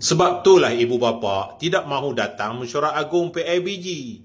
Sebab itulah ibu bapa tidak mahu datang mesyuarat agung PABG.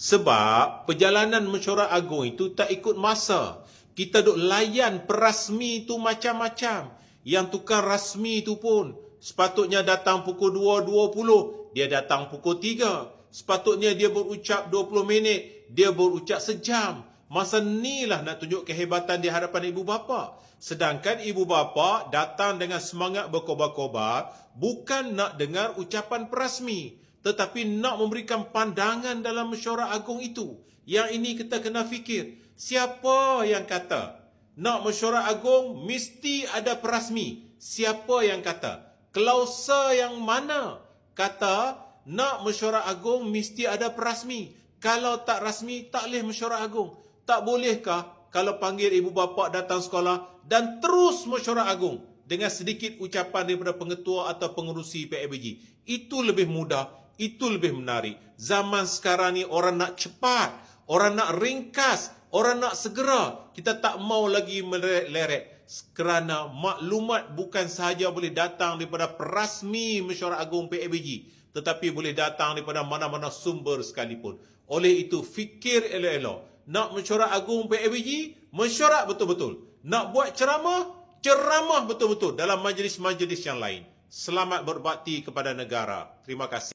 Sebab perjalanan mesyuarat agung itu tak ikut masa. Kita duk layan perasmi tu macam-macam. Yang tukar rasmi tu pun sepatutnya datang pukul 2.20, dia datang pukul 3. Sepatutnya dia berucap 20 minit, dia berucap sejam. Masa ni lah nak tunjuk kehebatan di hadapan ibu bapa. Sedangkan ibu bapa datang dengan semangat berkobar-kobar bukan nak dengar ucapan perasmi tetapi nak memberikan pandangan dalam mesyuarat agung itu. Yang ini kita kena fikir, siapa yang kata nak mesyuarat agung mesti ada perasmi? Siapa yang kata? Klausa yang mana kata nak mesyuarat agung mesti ada perasmi? Kalau tak rasmi, tak boleh mesyuarat agung. Tak bolehkah kalau panggil ibu bapa datang sekolah dan terus mesyuarat agung dengan sedikit ucapan daripada pengetua atau pengurusi PABG. Itu lebih mudah, itu lebih menarik. Zaman sekarang ni orang nak cepat, orang nak ringkas, orang nak segera. Kita tak mau lagi meleret-leret kerana maklumat bukan sahaja boleh datang daripada perasmi mesyuarat agung PABG tetapi boleh datang daripada mana-mana sumber sekalipun. Oleh itu fikir elok-elok nak mesyuarat agung PABG, mesyuarat betul-betul. Nak buat ceramah, ceramah betul-betul dalam majlis-majlis yang lain. Selamat berbakti kepada negara. Terima kasih.